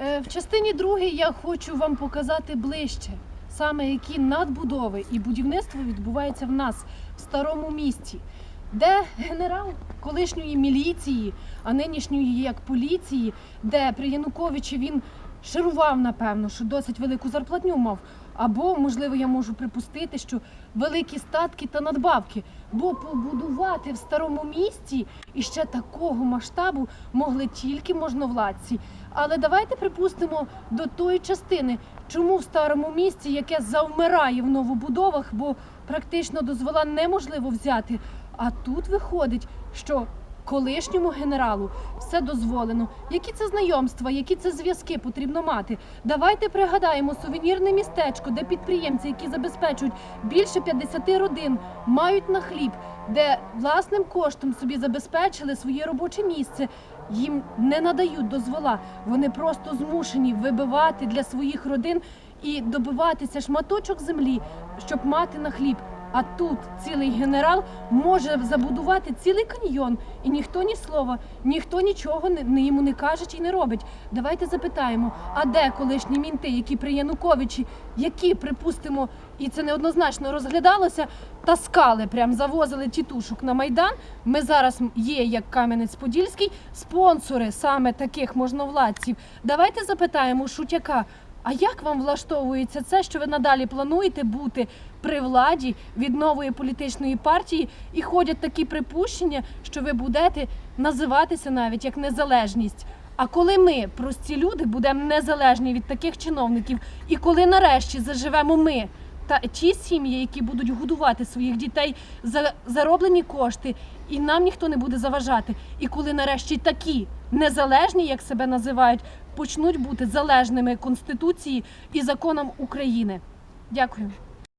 Е, В частині другій я хочу вам показати ближче, саме які надбудови і будівництво відбувається в нас в старому місті, де генерал колишньої міліції, а нинішньої як поліції, де при Януковичі він шарував, напевно, що досить велику зарплатню мав. Або, можливо, я можу припустити, що великі статки та надбавки. Бо побудувати в старому місті і ще такого масштабу могли тільки можновладці. Але давайте припустимо до тої частини, чому в старому місті, яке завмирає в новобудовах, бо практично дозвола неможливо взяти. А тут виходить, що колишньому генералу все дозволено. Які це знайомства, які це зв'язки потрібно мати? Давайте пригадаємо сувенірне містечко, де підприємці, які забезпечують більше 50 родин, мають на хліб, де власним коштом собі забезпечили своє робоче місце. Їм не надають дозвола. Вони просто змушені вибивати для своїх родин і добиватися шматочок землі, щоб мати на хліб. А тут цілий генерал може забудувати цілий каньйон, і ніхто ні слова, ніхто нічого не, йому не каже чи не робить. Давайте запитаємо, а де колишні мінти, які при Януковичі, які, припустимо, і це неоднозначно розглядалося, таскали, прям завозили тітушок на майдан. Ми зараз є як Кам'янець-Подільський, спонсори саме таких можновладців. Давайте запитаємо Шутяка. А як вам влаштовується це, що ви надалі плануєте бути при владі від нової політичної партії? І ходять такі припущення, що ви будете називатися навіть як незалежність? А коли ми, прості люди, будемо незалежні від таких чиновників, і коли нарешті заживемо ми та ті сім'ї, які будуть годувати своїх дітей за зароблені кошти, і нам ніхто не буде заважати. І коли нарешті такі незалежні, як себе називають, почнуть бути залежними Конституції і законам України. Дякую.